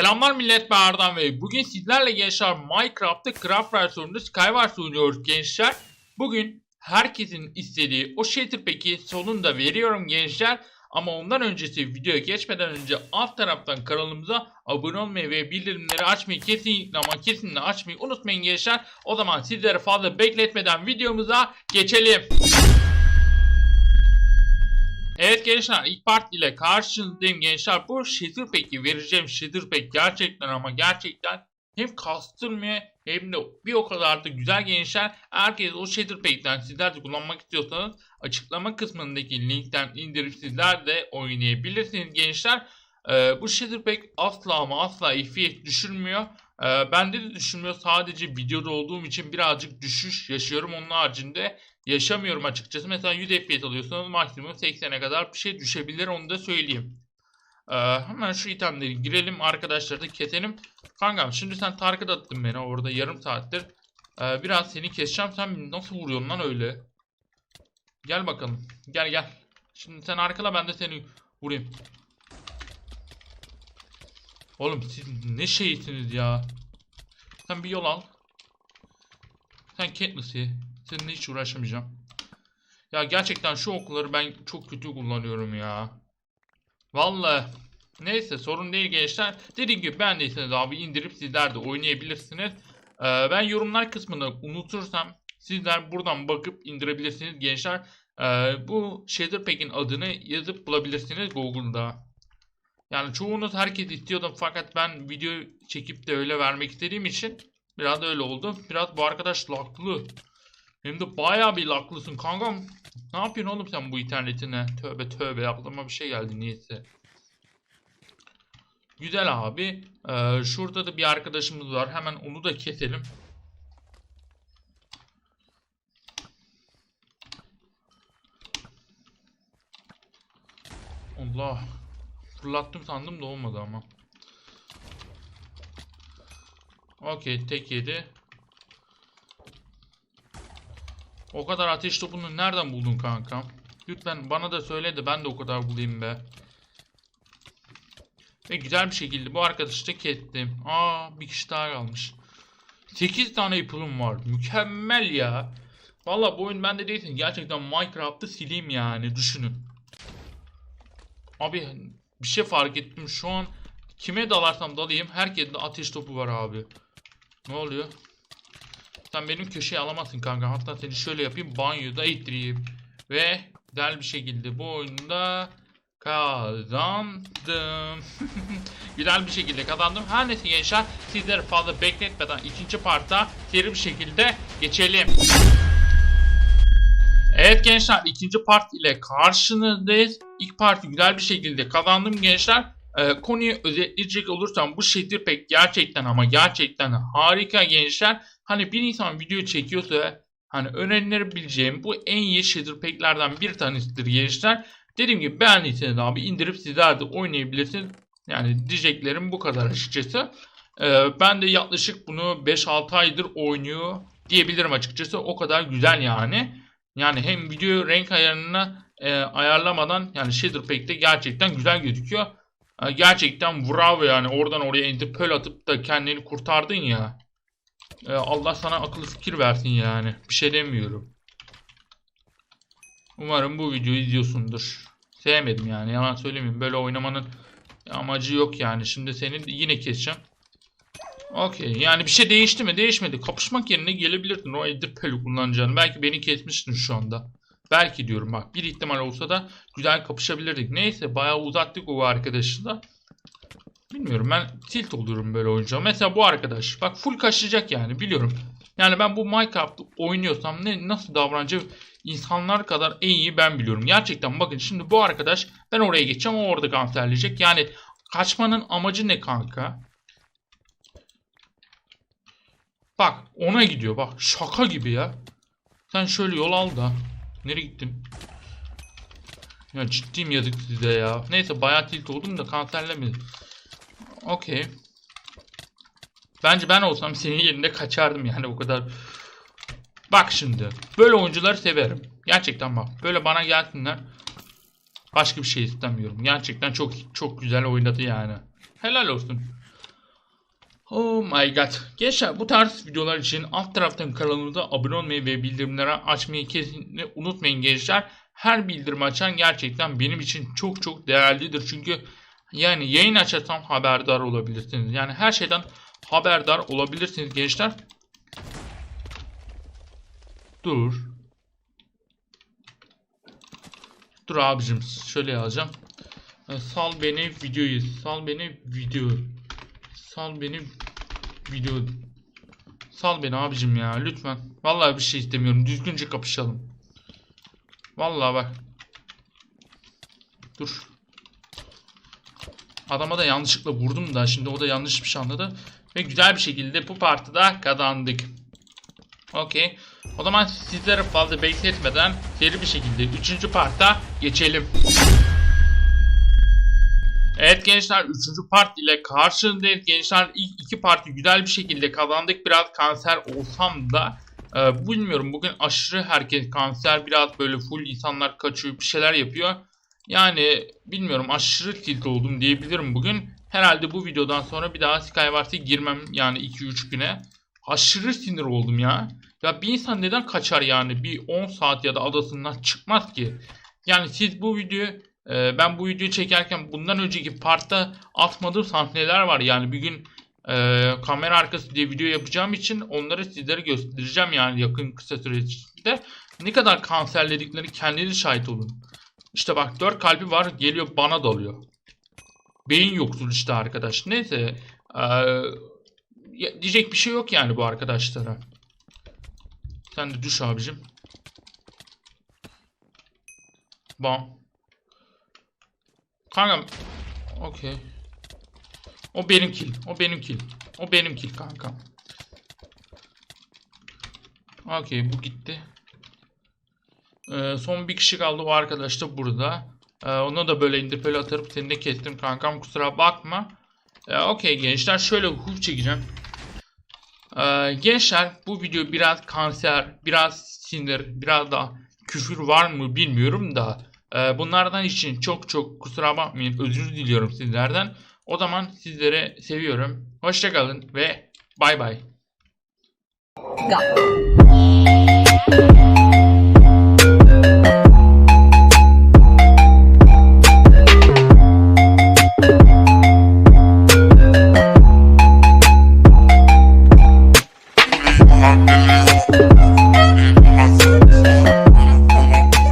Selamlar millet ben Ardan ve bugün sizlerle gençler Minecraft'ta Craft versiyonunda Skywars oynuyoruz gençler. Bugün herkesin istediği o Shelter Pack'i sonunda veriyorum gençler. Ama ondan öncesi videoya geçmeden önce alt taraftan kanalımıza abone olmayı ve bildirimleri açmayı kesinlikle ama kesinlikle açmayı unutmayın gençler. O zaman sizleri fazla bekletmeden videomuza geçelim. Evet gençler ilk part ile karşınızdayım gençler. Bu Shader Pack'i vereceğim Shader Pack gerçekten ama gerçekten hem kastırmıyor hem de bir o kadar da güzel gençler. Herkes o Shader Pack'ten sizler de kullanmak istiyorsanız açıklama kısmındaki linkten indirip sizler de oynayabilirsiniz gençler. Ee, bu Shader Pack asla ama asla FPS düşürmüyor. Ee, bende de düşürmüyor. Sadece videoda olduğum için birazcık düşüş yaşıyorum. Onun haricinde yaşamıyorum açıkçası. Mesela 100 FPS alıyorsanız maksimum 80'e kadar bir şey düşebilir onu da söyleyeyim. Ee, hemen şu itemleri girelim arkadaşları da keselim. Kankam şimdi sen target attın beni orada yarım saattir. Ee, biraz seni keseceğim. Sen nasıl vuruyorsun lan öyle? Gel bakalım. Gel gel. Şimdi sen arkala ben de seni vurayım. Oğlum siz ne şeysiniz ya. Sen bir yol al. Sen Katniss'i. Seninle hiç uğraşamayacağım. Ya gerçekten şu okları ben çok kötü kullanıyorum ya. Vallahi. Neyse sorun değil gençler. Dediğim gibi beğendiyseniz abi indirip sizler de oynayabilirsiniz. Ee, ben yorumlar kısmını unutursam sizler buradan bakıp indirebilirsiniz gençler. Ee, bu Shader Pack'in adını yazıp bulabilirsiniz Google'da. Yani çoğunuz herkes istiyordu fakat ben video çekip de öyle vermek istediğim için biraz öyle oldu. Biraz bu arkadaş laklı. Hem de bayağı bir laklısın kankam. Ne yapıyorsun oğlum sen bu internetine? Tövbe tövbe aklıma bir şey geldi niyeyse. Güzel abi. Ee, şurada da bir arkadaşımız var. Hemen onu da keselim. Allah. Fırlattım sandım da olmadı ama. Okey tek yedi. O kadar ateş topunu nereden buldun kankam? Lütfen bana da söyle de ben de o kadar bulayım be. Ve güzel bir şekilde bu arkadaşı da kestim. Aa bir kişi daha kalmış. 8 tane yapılım var. Mükemmel ya. Valla bu oyun bende değilsin. Gerçekten Minecraft'ı sileyim yani. Düşünün. Abi bir şey fark ettim. Şu an kime dalarsam dalayım. Herkeste ateş topu var abi. Ne oluyor? Sen benim köşeye alamazsın kanka. Hatta seni şöyle yapayım. Banyoda ittireyim. Ve güzel bir şekilde bu oyunda kazandım. güzel bir şekilde kazandım. Her neyse gençler sizleri fazla bekletmeden ikinci parta seri bir şekilde geçelim. Evet gençler ikinci part ile karşınızdayız. İlk parti güzel bir şekilde kazandım gençler. Ee, konuyu özetleyecek olursam bu Pack gerçekten ama gerçekten harika gençler. Hani bir insan video çekiyorsa hani önerebileceğim bu en iyi Shader Pack'lerden bir tanesidir gençler. Dediğim gibi beğendiyseniz abi indirip sizler de oynayabilirsiniz. Yani diyeceklerim bu kadar açıkçası. Ee, ben de yaklaşık bunu 5-6 aydır oynuyor diyebilirim açıkçası. O kadar güzel yani. Yani hem video renk ayarını e, ayarlamadan yani Shader Pack'te gerçekten güzel gözüküyor. Gerçekten bravo yani oradan oraya indir pöl atıp da kendini kurtardın ya. E, Allah sana akıl fikir versin yani. Bir şey demiyorum. Umarım bu videoyu izliyorsundur. Sevmedim yani yalan söylemeyeyim. Böyle oynamanın amacı yok yani. Şimdi seni yine keseceğim. Okey. Yani bir şey değişti mi? Değişmedi. Kapışmak yerine gelebilirdin. O Edir Pelu kullanacağını. Belki beni kesmiştin şu anda. Belki diyorum bak. Bir ihtimal olsa da güzel kapışabilirdik. Neyse bayağı uzattık o arkadaşı da. Bilmiyorum ben tilt oluyorum böyle oyuncağa. Mesela bu arkadaş. Bak full kaçacak yani biliyorum. Yani ben bu Minecraft oynuyorsam ne nasıl davranacak insanlar kadar en iyi ben biliyorum. Gerçekten bakın şimdi bu arkadaş ben oraya geçeceğim o orada kanserleyecek. Yani kaçmanın amacı ne kanka? Bak ona gidiyor bak şaka gibi ya. Sen şöyle yol al da. Nereye gittin? Ya ciddiyim yazık size ya. Neyse bayağı tilt oldum da kanserlemedim. Okey. Bence ben olsam senin yerinde kaçardım yani o kadar. Bak şimdi. Böyle oyuncuları severim. Gerçekten bak. Böyle bana gelsinler. Başka bir şey istemiyorum. Gerçekten çok çok güzel oynadı yani. Helal olsun. Oh my god. Gençler bu tarz videolar için alt taraftan kanalımıza abone olmayı ve bildirimleri açmayı kesinlikle unutmayın gençler. Her bildirim açan gerçekten benim için çok çok değerlidir. Çünkü yani yayın açarsam haberdar olabilirsiniz. Yani her şeyden haberdar olabilirsiniz gençler. Dur. Dur abicim şöyle yazacağım. E, Sal beni videoyu. Sal beni video. Sal beni video. Sal beni abicim ya lütfen. Vallahi bir şey istemiyorum. Düzgünce kapışalım. Vallahi bak. Dur. Adama da yanlışlıkla vurdum da şimdi o da yanlış bir şey anladı. Ve güzel bir şekilde bu partide kazandık. Okey. O zaman sizleri fazla bekletmeden seri bir şekilde 3. parta geçelim. Evet gençler 3. part ile karşınızdayız. Gençler ilk iki parti güzel bir şekilde kazandık. Biraz kanser olsam da e, bilmiyorum bugün aşırı herkes kanser biraz böyle full insanlar kaçıyor bir şeyler yapıyor. Yani bilmiyorum aşırı tilt oldum diyebilirim bugün. Herhalde bu videodan sonra bir daha Skywars'a girmem yani 2-3 güne. Aşırı sinir oldum ya. Ya bir insan neden kaçar yani bir 10 saat ya da adasından çıkmaz ki. Yani siz bu videoyu e, ben bu videoyu çekerken bundan önceki partta atmadığım sahneler var. Yani bir gün e, kamera arkası diye video yapacağım için onları sizlere göstereceğim yani yakın kısa süre içinde. Ne kadar kanserledikleri kendiniz şahit olun. İşte bak 4 kalbi var geliyor bana dalıyor. Beyin yoksul işte arkadaş. Neyse. e, ya- diyecek bir şey yok yani bu arkadaşlara. Sen de düş abicim. Bam. Kankam. Okey. O benim kill. O benim kill. O benim kill kankam. Okey bu gitti. Ee, son bir kişi kaldı o arkadaş da burada. Ee, ona da böyle indir böyle atarıp seni de kestim kankam kusura bakma. Ee, Okey gençler şöyle huf çekeceğim. Ee, gençler bu video biraz kanser, biraz sinir, biraz da küfür var mı bilmiyorum da bunlardan için çok çok kusura bakmayın özür diliyorum sizlerden. O zaman sizlere seviyorum. Hoşçakalın ve bay bay.